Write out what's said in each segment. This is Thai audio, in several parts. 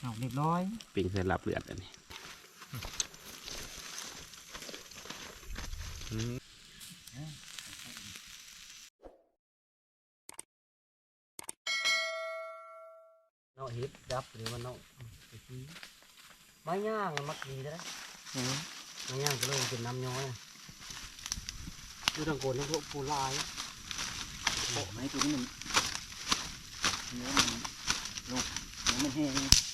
เอาเรียบร้อยปิงเสร็จหลับเลือดอันนี้อืมเนาะเฮ็ดดับหรือว่าเนาะไปซื้อไม้ย่างอะมักดีนะไม้ย่างก็เลยเป็นน้ำย้อยอะอยู่ทางโกนทั้งพวกผู้ลายโอ้ไม้ตัวนี้มันเนื้อมันลูกเนื้อมันแห้ง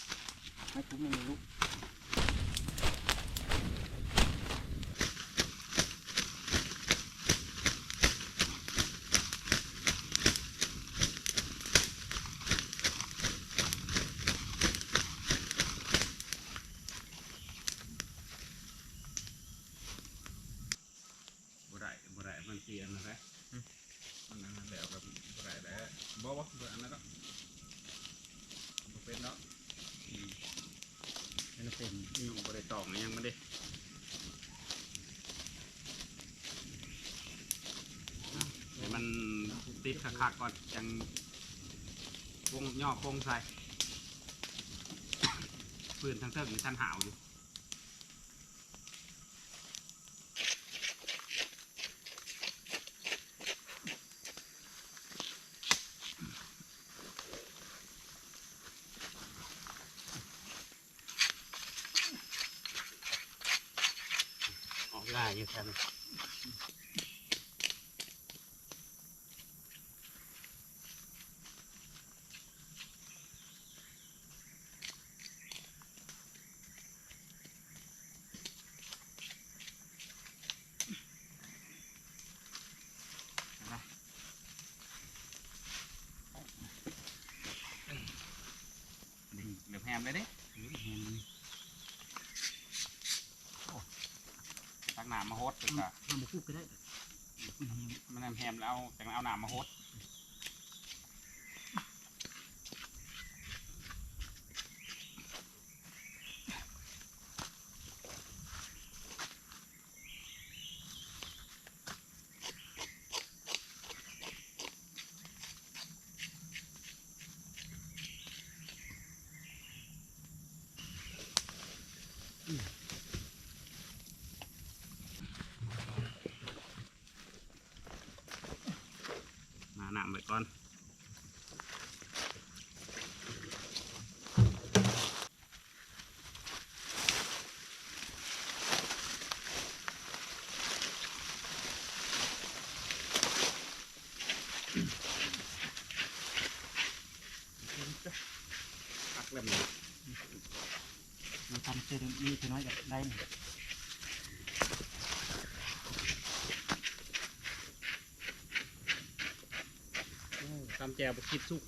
ไม้ทุบมันมีลูกบ่ได้บ่ได้มันเสียน เป็นยังบ่ได้ตอกยังไม่ได้ให้มันติดคักๆก่อนจังวงย่อโค้งใส่ปืนทั้งเทิงมีท่านหาวอยู่ อ อกง่าย อยู่ครับเหลือแฮมเลยเด้ตักหนามมาโฮดตึกอะทำมาพูดก็ได้มันนำแฮมแล้วเอาแต่เอาหนามมาโฮด มาหนามไปก่อนตักเล่มนี้ มันทำเจอมีตัวน้อยกับได้หนึ่ง ตำ แจวบคิดสุก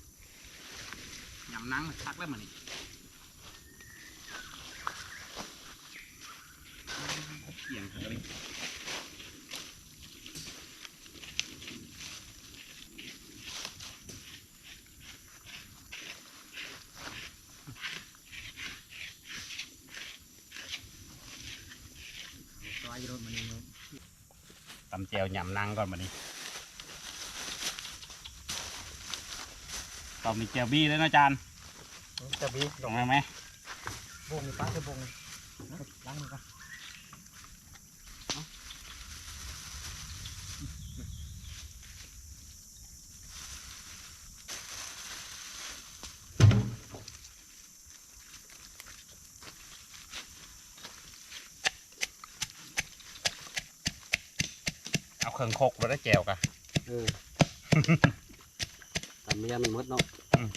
ยำนังตักเล่มมันนี่เกี่ยงเลยตัวอยู่รถมันนี่ตำแจวหยำนังก่อนมานี่ ต้องมีแจวบี้ด้วยนะอาจารย์จะบีลงมาไหมบงป้าจะบงล้างมือก่อนเอาเครื่องคกแล้วได้แจวกะเออ ทำเมียมันหมดเนาะอืม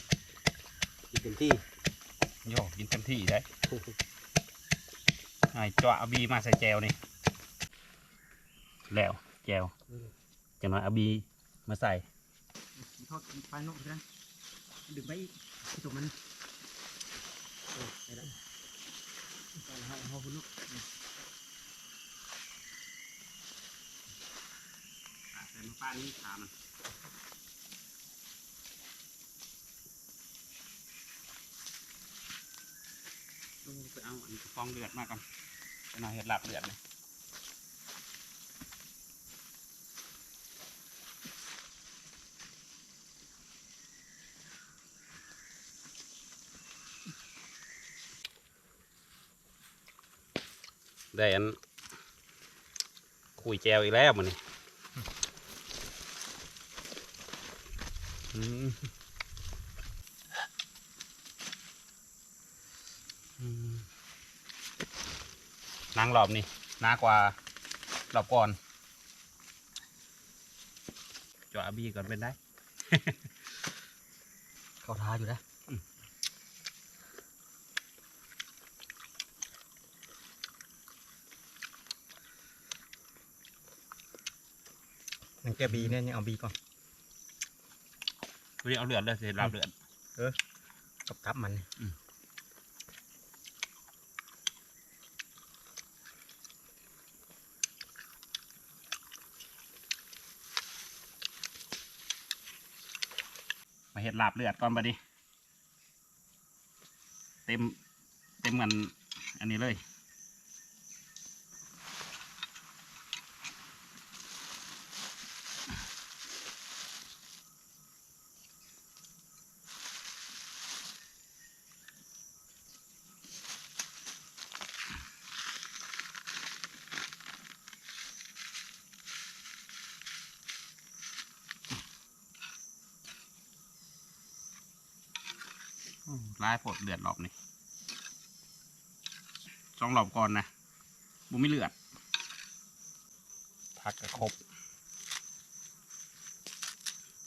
กินเต็มที่โยกินเต็มที่ได้ไอ้จ้าเอาบีมาใส่แจวนี่แล้วแจวจะน้อยเอาบีมาใส่ทอดไปนกกันดึงไปอีกตัวมันเออไปแล้วไปแล้วเอาคุณลูกใส่น้ำปลานี่ขามัน ไปเอาอันกรองเลือดมาก่อนจะหน่อยเห็ดหลับเลือดเลยได้อันคุยแจวอีกแล้วมันนี่ นางรอบนี่นากว่ารอบก่อนจออาบีก่อนเป็นได้ เข้าท้าอยู่นะมันแกบีเนี่ยยังเอาบีก่อนวันนี้เอาเลือดเลยสิลาบเลือดกับกับมันอืม เห็ดลาบเลือดก่อนบัดนี้เต็ม เต็มกัน อันนี้เลย ร้ายผดเลือดรอบนี่สองรอบก่อนนะบุไม่เลือดพักกระครบ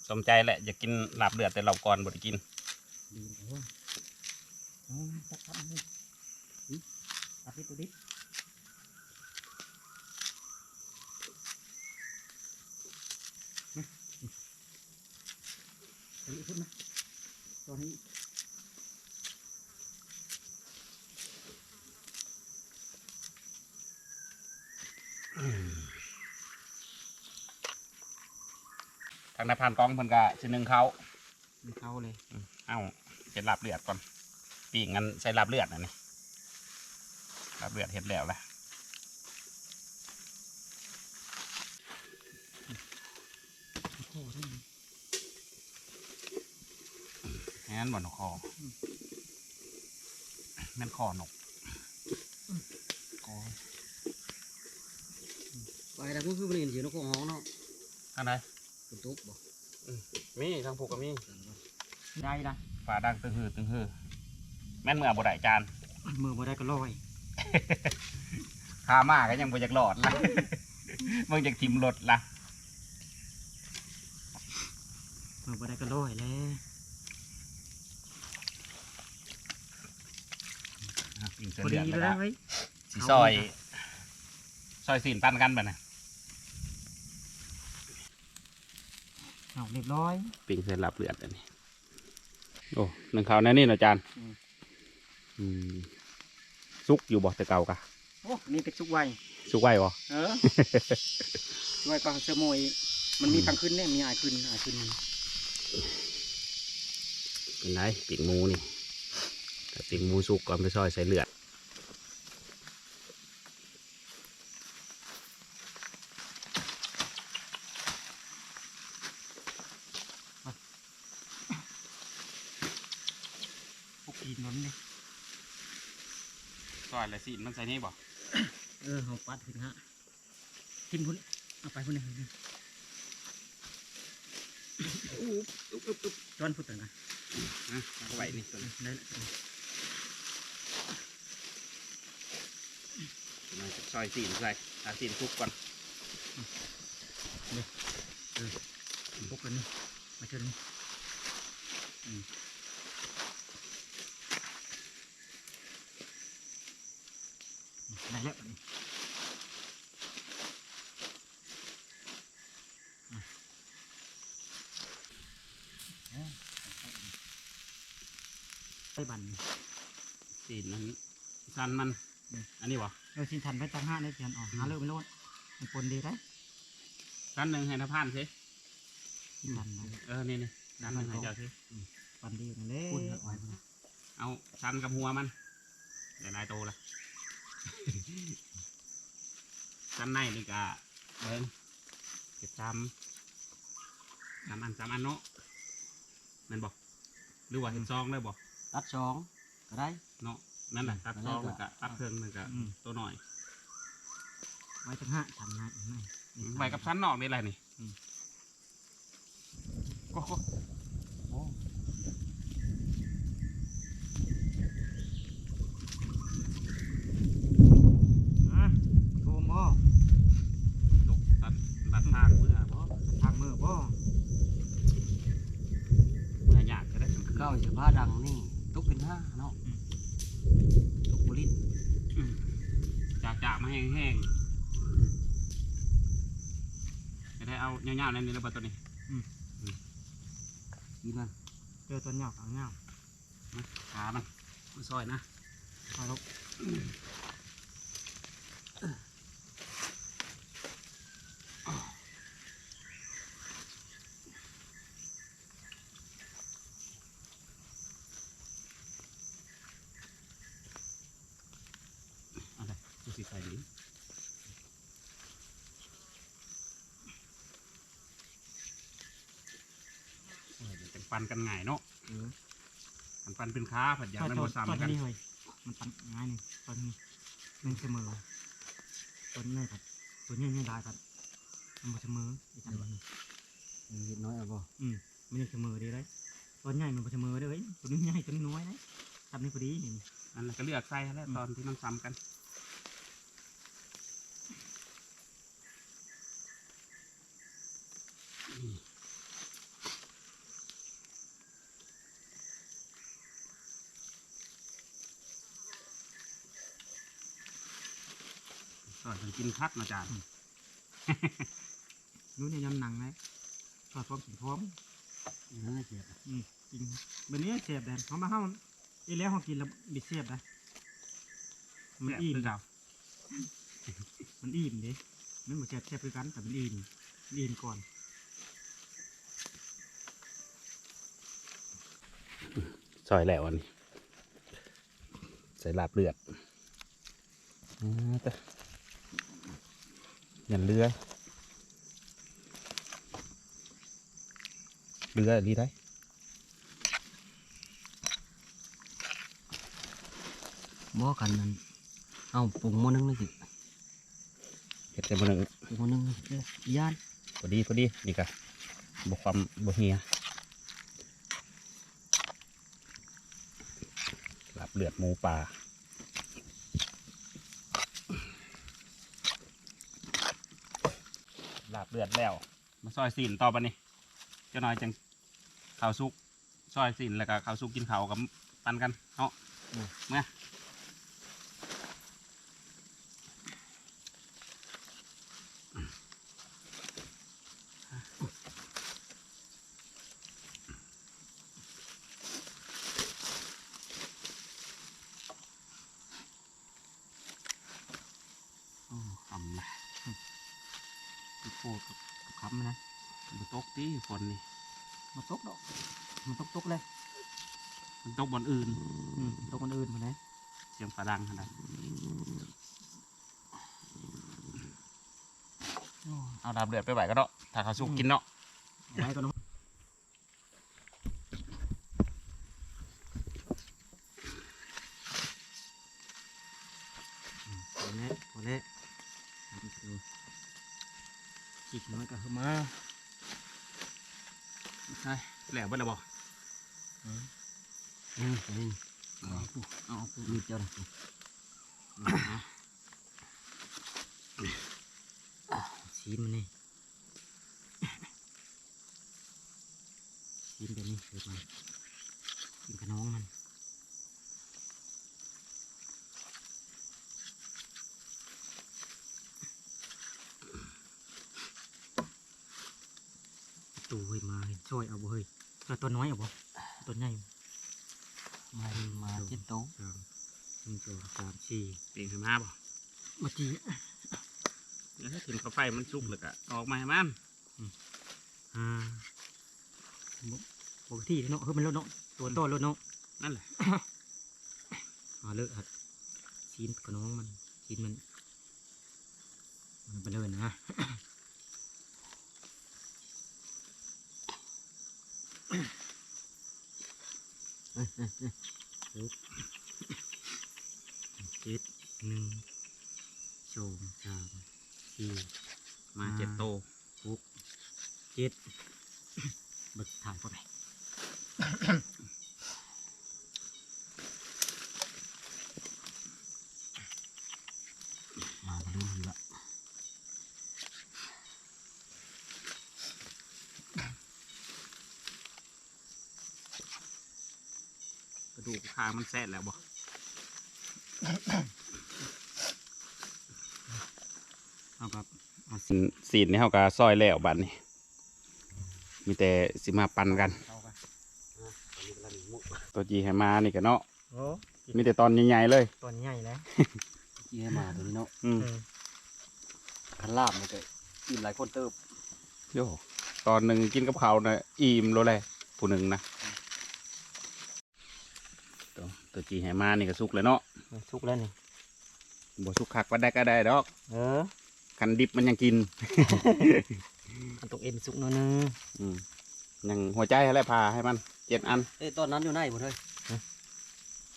สมใจแหละอยากกินหลับเลือดแต่รอบก่อนบ่ได้กิน ดีโอ้โอ้ตัดตัดเลยนี่ตัดนิดตัวนิดตัวนี้ขึ้นนะตัวนี้ ทางนายพรานกองเพิ่นกะชิ้นหนึ่งเขามันเข้าเลยเอ้าเป็นลาบเลือดก่อนปีกงั้นใช้ลาบเลือดนะนี่ลาบเลือดเห็ดแล้วละโอ้โหนี่งั้นบ่นคอแม่นคอนกคอไปแล้วก็คือมันเห็นเสียงนกของห้องเนาะอันไหน ฝนตกบ่มีทางผูกก็มีได้ละฝาดังตึงหือตึงหือแม่นเมื่อบ่ได้จานมือบ่ได้ก็ลอยพามาก็ยังบ่อยากหลอดละมึงอยากทิมรถละมือบ่ได้ก็ลอยแล้วยิงเสือพอเดืดีอดเลยแล้นะวเฮ้ยสีซอย ซอยสีนปันกันบ่นะ เอาเรียบร้อย ปิงเสือหลับเลือดอันนี้ โอ้หนึ่งเขาวแน่นี่เนาะจานอืม อืมซุกอยู่บ่แต่เก่ากะโอ้นี่เป็นซุกไวซุกไว้บ่เออ ไวกว่าเสอโมยมันมีกลางคืนเนี่ยมีอายคืนอายคืนมันเป็นไรปิ่งหมูนี่แต่ปิ่งหมูสุกก่อนไปซอยใส่เลือด พวกกินน้นเลย ซอยละสิมันใส่นี่บ่เออเอาปัดขึ้นฮะกินพุ่นเอาไปพุ่นเลยอุ๊บอุ๊บอุ๊บอุ๊บจอนพุ่นต่างกันนะเอาไว้นี่ตัวนี้ได้ละมาซอยสีนใส่อาสีนทุกก่อนพวกกันนี่มาเชิญนี่อืมได้แล้วนี่อะเอา ไปบันนี่สีนนั้นสันมันอืมอันนี้บ่เออสินทันไปตั้งห้าเลยเพียนออกหาเลิกไม่รอดมันปนดีได้สันหนึ่งให้นพานสิสินทันนะเออนี่นี่สันหนึ่งให้เจ้าสิปันดีนั่นเลยปุ่นละอ้อยพุ่นเอาสันกับหัวมันเดี๋ยวนายโตละสันในนี่กะเบิ้งเก็บจำสามอันสามอันเนาะแมันบอกหรือว่าเห็นซองเลยบอก ตัดสองก็ได้ เนาะนั่นแหละตัดซองอันนั้มันนก็กะตัดเครื่องมันกะอืม ตัวหน่อยไว้จังห้าทำนะนี่นี่ไว้กับชั้นนอกนี่แหละนี่อืม ก็ก็โอ้อะโทมบ่ตกตัดตัดทางเมื่อบ่ทางมือบ่เมื่อยากจะได้กลางคืนเก้าสิบห้าดังนี่ตก เป็นห้าเนาะตกบุรินอืมจากจากมาแห้งๆจะได้เอาเงาๆนั่นนี่แล้วบ่ตัวนี้กินมันเจอตัวเหยาขางเหยามาขามันมาซอยนะพอลูก อะไรดูสิใส่ดิโอ้ยเดี๋ยวเป็นปันกันง่ายเนาะเออปันปันเป็นค้าผัดยาตอนมันตบ่อนซ้ำตอนกันนี้เฮ้ยมันปันง่ายหนึ่งตอนนี้หนึ่งเสมอตัวนี้ครับตัวนี้นี่ได้ครับมันบ่เสมออีกอันหนึ่งมีเห็ดน้อยเอาบ่อืมมันยังเสมอดีเลยตัวใหญ่มันบ่เสมอเด้อเว้ยตัวนี้ใหญ่ตัวนี้น้อยนะทำนี่พอดีนี่นั่นแหละก็เลือกใส่แล้วตอนที่มันซ้ำกัน อนกินคักนะจ๊ะนู้นเนี่ยยำหนังนะทอดพร้อมกินพร้อมนั่นแหละเสียบอืมจริงแบบนี้เสียบแดนเขามาเข้าอีแล้วเขากินแล้วบิดเสียบนะมันอิ่มคือเก่ามันอิ่มดิมันเหมือนเสียบเสียบคือกันแต่มันอิ่มมันอิ่มก่อนซอยแล้วอันนี้ใส่ลาบเลือดอ่าแต่ ยันเรือเรือดีได้บ่กันนั่นเอาปรุงหม้อนึงเลยสิเห็ดแต่บนหนึ่งปรุงหม้อนึงเลยเด้อย่านพอดีพอดีนี่กะบวความบวเฮียลาบเลือดหมูป่าลาบ เลือดแล้ว มาซอยสินต่อไปนี่เจ้าน้อยจังข้าวซุกซอยสินแล้วก็ข้าวซุกกินข้าวกับปันกันเนาะเมื่อโอ้คำละ ติดโปดกับคำนะ มันตกที่ฝนนี่มันตกดอกมันตกตกเลย มันตกบนอื่นอืมตกคนอื่นมาเลยเสียงฝาดังขนาดเอาดาบเลือดไปไหวก็เนาะถ้าเขาสุกกินเนาะเอาไว้ก่อนเนาะอืมพอแล้วพอแล้วทำดูจิกน้อยก็เข้ามา ใช่ แหลกเบิดแล้วบ่อืมนี่เอาเอามีเจ้าหน้าชีนมันนี่ชีนแบบนี้เกิดมากินกับน้องมันตูเฮ้ยมาเห็นช่วยเอาเฮ้ย เอาตัวน้อยเอาบ่ตัวใหญ่มามาเจ็ดโต๊ะสามหนึ่งสองสามสี่เองให้มาบ่มาจีเดี๋ยวให้ถึงข้าวไฟมันสุกแล้วก็ออกมาให้มันอ่าบ่ปกติเนาะเฮ้ยมันลดเนาะตัวโตลดเนาะนั่นแหละอ่าเลิกหัดชีนกับน้องมันชีนมัน มันไปเลยนะ เจ็ดหนึ่งสองสามสี่มาเจ็ดโตหกเจ็ดเบิกถ่ายเข้าไปมาดูอยู่ละ กระดูกคางมันแซ่แล้วบ่เอาครับเอาสีสีนี่เขาก็ซอยแล้วบัดนี้ มีแต่สิมาปันกันเข้ากันอะตอนนี้กำลังมุกตัวจีให้มานี่ก็เนาะโอ้มีแต่ตอนใหญ่ๆเลย ตัวนี้ใหญ่แล้วยี่ให้มาตัวนี้เนาะอืมคันลาบมันก็กินหลายคนเติบโยตอนหนึ่งกินกับเขาวนะอิ่มโลเลยผู้หนึ่งนะ ตัวตัวจีให้มานี่ก็สุกเลยเนาะสุกแล้วนี่บ่สุกคักว่าได้ก็ได้ดอก เออคันดิบมันยังกินอันตกเอ็นสุกหนิดนึงอืมยังหัวใจอะไรพาให้มันเจ็ดอันเอ้ยตอนนั้นอยู่ไหนหมดเลย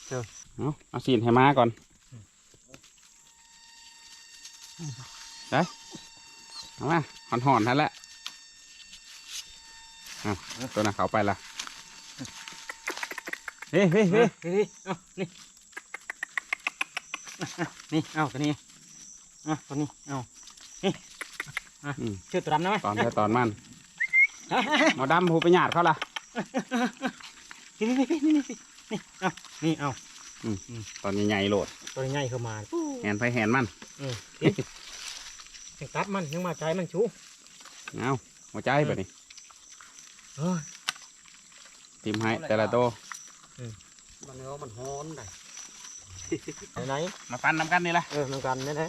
เอาเอาสีนให้มาก่อนได้เอามาหอนหอนๆนั่นแหละเอาตัวน่ะเขาไปละ เฮ้เฮ้เฮ้เฮ้ยเอานี่นี่เอาตัวนี้อะตัวนี้เอาอืม ชื่อตัวดำนะไหมตอนไปตอนมันหมอดำหูไปหยาดเขาละ นี่นี่นี่นี่นี่นี่เอานี่เอาตอนใหญ่ๆโหลดตัวใหญ่เข้ามาแหนไปแหนมัน อืมยังตัดมันยังมาใจมันชูเอาหัวใจแบบนี้เฮ้ยทิมให้แต่ละโตว มันเนื้อมันฮ้อนได้ไหนมาปั้นน้ำกันนี่ละเออมันกันแน่แน่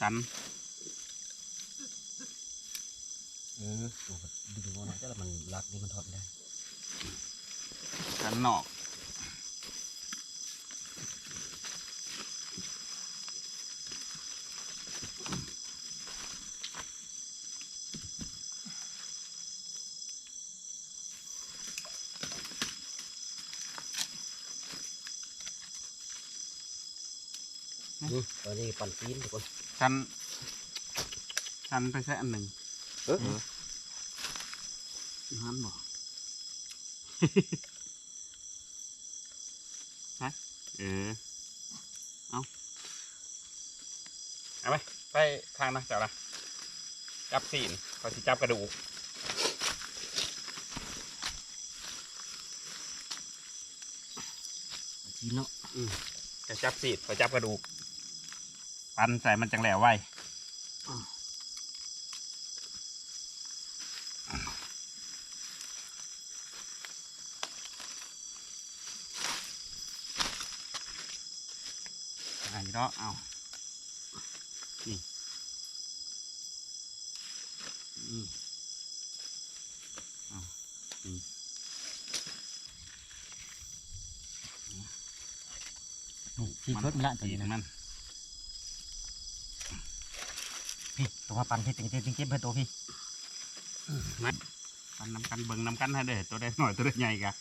กันเออดึงมันแต่ละมันรักนี่มันทอดได้กันนอก ตัวนี้ปั่นปีนทุกคนกันกันไปแค่อันหนึ่งเออนั่นบอกฮะเออเอาเอาไปไปทางนะเจ้าละจับสีนคอยสิจับกระดูกกินเนาะจะจับสีนคอยจับกระดูก ปันใส่มันจังแหลวไว้ไอ้เนาะเอานี่นี่เอานี่นี่ที่เพิ่มละตัวสีนี้นนะมัน ตัวปั่นพี่ติงติงติงเก็บเพื่อตัวพี่ปันน้ำกันเบิ่งน้ำกันให้เด้อตัวได้หน่อยตัวได้ใหญ่กะ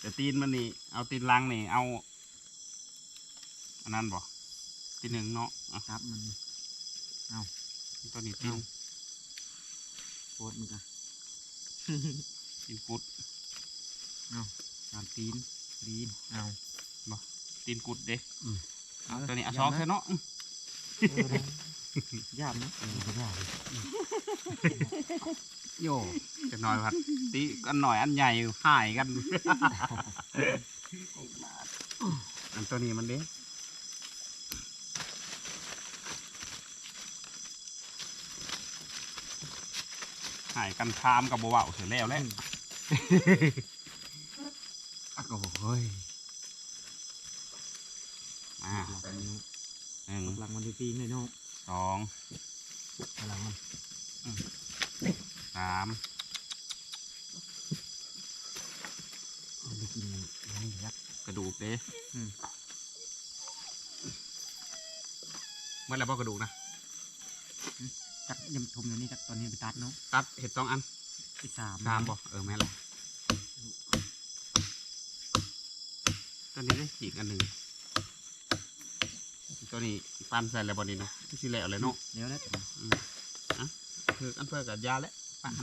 แต่ตีนมันนี่เอาตีนลังนี่เอาอันนั้นบ่ตีนหนึ่งเนาะอะครับมันตัวนี้ตีนโคตรมันกันตีนกุดตามตีนตีนเอาตีนกุดเด้อืมเอาตัวนี้เอาซองใช่เนาะอื้อ ยากนะเออยากโย่จะน้อยพัดตีอันหน่อยอันใหญ่หายกัน อันตัวนี้มันเด้หายกันทามกับบ่เบาเสร็จแล้วแหล้วอะโอ้ยมาหนึ่งหลังมันดีปีเลยเนาะ สองหลังมันสามมันดีกินมันนี่ยักกระดูกเด้เมื่อไรบอกกระดูกนะจักยำทุมอยู่นี่จักตอนนี้ไปตัดเนาะตัดเห็ดสองอันที่สามสามบอกเออแม่นละตัวนี้ได้ฉีกอันหนึ่งตัวนี้ ปั้นใส่แล้วบอนี้นะสิแล้วเลยเนาะเดี๋ยวแล้วคืออันเพื่อกับยาแล้วปั้น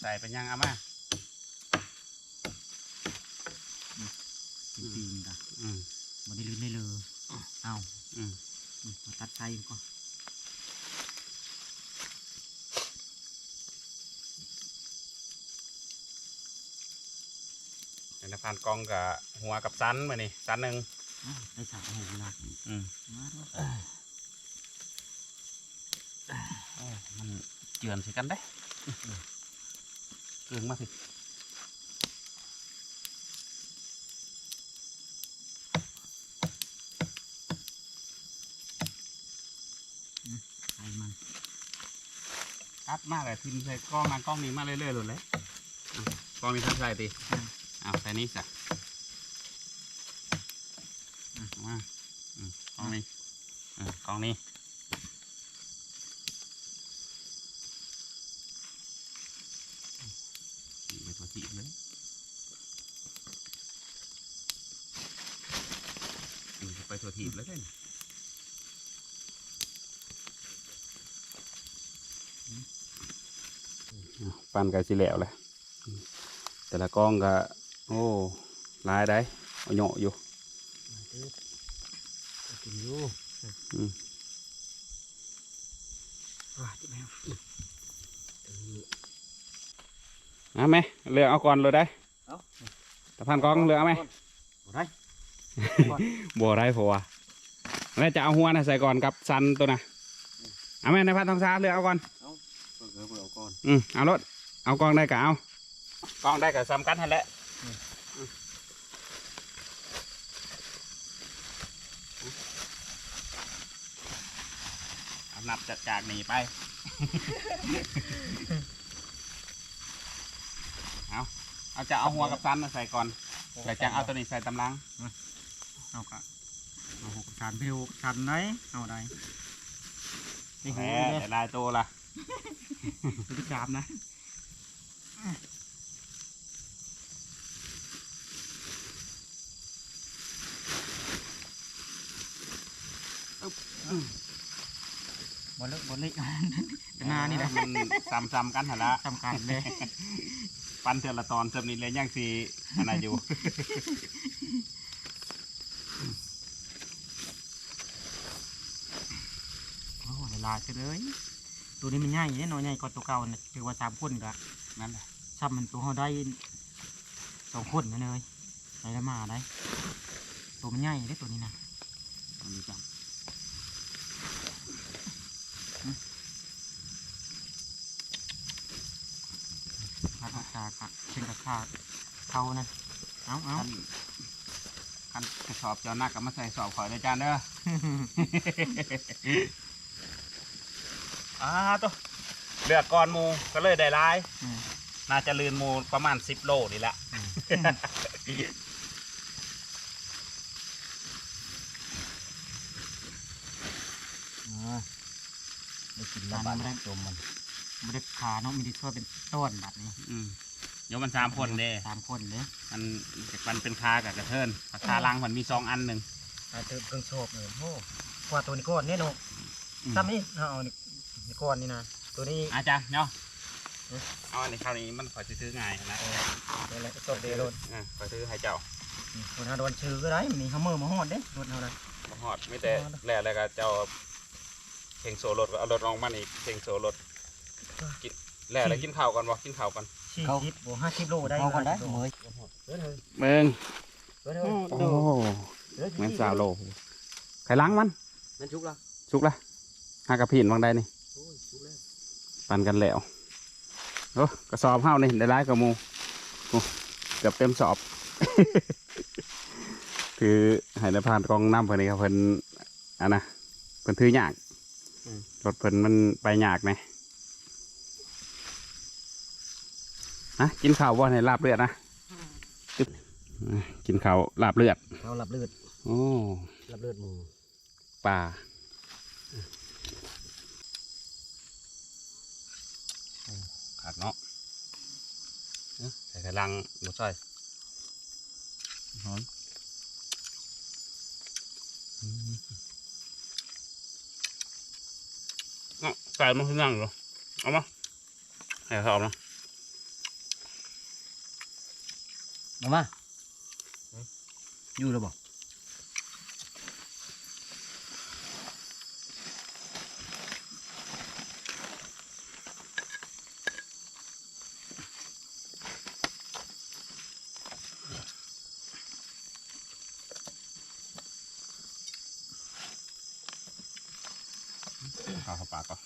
ใส่เป็นยังเอามาปีนๆกันอืมบ่ได้ลื่นได้เลยเอาอืมอืมมาตัดไส้ก่อน เป็นพันกองกับหัวกับสันมานี่สันหนึ่งอ้าวได้สามหูละอืมมาด้วยโอ้มันเจือนสิกันได้เกลืองมาสิไส้มันคัดมากเลยทิมใส่กล้องนางกล้องนี้มาเรื่อยๆเลยเลยอะกล้องนี้ทันใส่ดิ เอาใส่นี่สะอะมาอืมกล้องนี้กล้องนี้ไปตัวจีบเลยไปตัวถีบเลยเด้นปั่นกันสิแล้วแหละแต่ละกล้องก็ โอ้หลายได้เอาเหยาะอยู่มาเด้อไปกินอยู่อืมว้าจะไม่เอาตรงนี้เอาไหมเลือกเอาก่อนเลยได้เอาตะพันกล้องเลือกเอาไหมบ่ได้บัวได้ผัวแล้วจะเอาหัวนะใส่ก่อนกับซันตัวนะเอาไหมในพันทองซาเลือกเอาก่อนเพิ่งเอาก่อนอืมเอารถเอากล้องได้ก็เอากล้องได้ก็ซ้ำกันให้แหละเอานับ จากจากนี้ไป เอาเอาจะเอาหัวกับซันน่ะใส่ก่อนแต่จังเอาตัวนี้ใส่ตำลังเอากะเอาหกชันไปหกชันไหนเอาได้นี่แหหูมเลยแต่ลายตัวละตัวที่สามนะ บอลเล็กบอลเล็กเป็นหนานี่นะมันซ้ำๆกันหนละสำคัญเลย ปันเทือละตอนเติมนี้เลยยังสีอันไหนอยู่โอ้เวลาเฉยเลย ตัวนี้มันใหญ่เนี่ยน้อยใหญ่กว่าตัวเก่านะถือว่าสามคนกะนั่นแหละซ้ำมันตัวเขาได้สองคนนะเลยได้ละมาได้ตัวมันใหญ่ได้ตัวนี้นะตัวนี้จัง คาดคากะเป็นกระคาเขานะเอาเอาคันคันกระสอบเจ้าหนักก็มาใส่สอบข่อยเลยจานเด้ออ่าตัวเลือกก่อนหมูก็เลยได้หลายอืมน่าจะลืนหมูประมาณสิบโลนี่แหละอ่าได้กินแล้วบาดนี้จมมัน ไม่ได้ขาเนาะมีได้ช่วยเป็นต้นแบบนี้อืมเดี๋ยวมันสามคนเด้สามคนเลยมันมันเป็นคากับกระเทินคาลังมันมีสองอันหนึ่งอาเติมเครื่องโชบเลยโอ้กว่าตัวนี้ก้อนเนี่ยเนาะอืมซ้ำนี่เอานี่นี่ก้อนนี่นะตัวนี้อาจารย์เนาะเอ๊ะเอาอันนี้คราวนี้มันขอยซื้อง่ายนะเดี๋ยวอะไรก็ตบเดียวโดนอะขอยซื้อให้เจ้าคนหาโดนชื่อก็ได้มีเขาเมื่อมาหอดเด้รถเขาเลยบ่ฮอดไม่แต่แล้วแล้วก็เจ้าเพ่งโซรถก็เอารถรองมานี่เพ่งโซรถ กินแล้วแล้วกินข้าวก่อนบ่กินข้าวก่อนสี่สิบโบห้าสิบโลได้เอาก่อนได้50โลเมยเด้อเฮ้ยเบิ่งเด้อเฮ้ยโอ้เด้อแม่นสาวโลไข่ล้างมันนั่นชุกละสุกละหากระพีนบางใดนี่โอ้ยชุกแล้วปั่นกันแล้วโอ้กระสอบเฮานี่ได้ร้ายกับหมูโอ้เกือบเต็มสอบ คือให้ในผ่านกองน้ำเพิ่นนี่ครับเพิ่นอันนะเพิ่นถือยากรถเพิ่นมันไปยากไหม นะกินข้าวบ่ให้ลาบเลือดนะจึ๊บอะกินข้าวลาบเลือดเขาหลับเลือดโอ้หลับเลือดหมูป่าขาดเนาะพลังบ่ใช่หอมอืมเอาใส่มาที่นั่งเหรอเอามาให้เขาเอามา มามาอยู่แล้วบอก เอาเข้าปากก่อน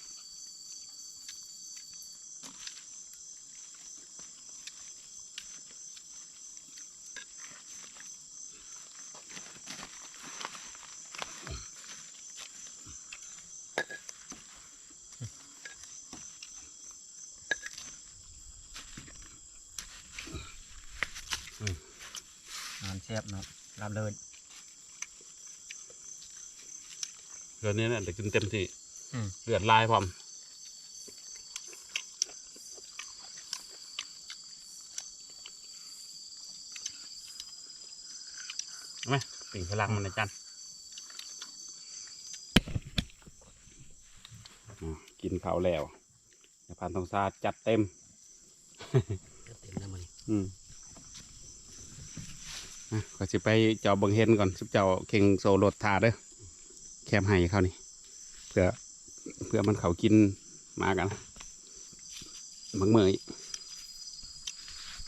อืม งานแซ่บเนาะลาบเลินเดือนนี้เนี่ยเดี๋ยวกินเต็มที่อืมเลือดลายพร้อมเอาไหมปิ่งพลังมันนะจันอะกินข้าวแล้วเดี๋ยวพันทองซาจัดเต็มเต็มแล้วมันอืม อะก็จะไปเจ้าเบิงเฮนก่อนสุบเจ้าเข่งโซโลดทาเด้อแคมให้เขานี่เพื่อเพื่อมันเขากินมากันบังเมย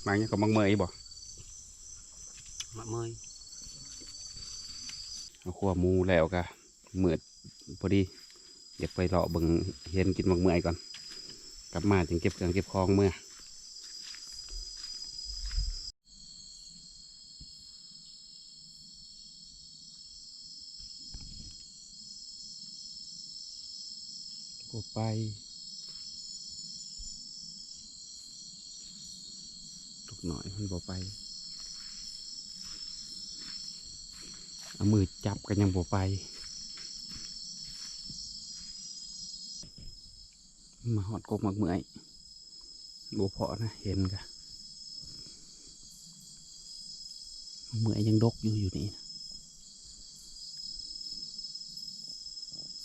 บางอย่างก็บังเมยบ่มะเมยเอาขัวหมูแล้วก็เหมือดพอดีอยากไปเลาะเบิงเฮนกินบังเมยก่อน กลับมาจึงเก็บเครื่องเก็บของเมื่อ ก็ ไป ลูกหน่อยมันบ่ไปเอามือจับกันยังบ่ไป มาหอดกกมักเมื่อยบ่พอนะเห็นกะเมื่อยยังดกอยู่อยู่นี่นะ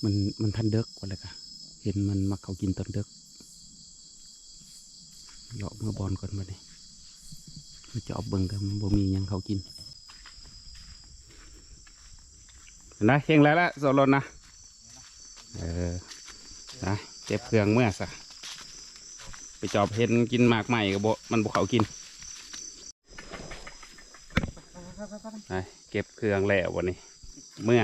มันมันทันเด็กกว่าเลยกะ ห็นมันมักเขากินตอนเด็กเลาะเมื่อบอลก่อนมาเลยมาจะเอาเบิ่งกันมันบ่มียังเขากินนะเข่งแล้วละโซโลนนะเออนะเก็บเครื่องเมื่อซะไปจอบเห็นกินหมากใหม่กับบ่มันบ่เขากินไปเก็บเครื่องแล้ววันนี้ เมื่อ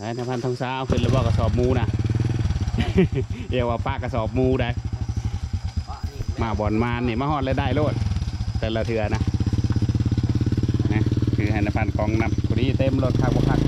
ไอ้นพันทองสาเอาขึ้นแล้วบอกกระสอบมูนะเรียกว่าป้ากระสอบมูได้ มาบอนมานี่มาหอดเลยได้โลด แต่ละเถื่อนะนะคือให้นพันกองนำคนนี้เต็มรถคักบ่คัก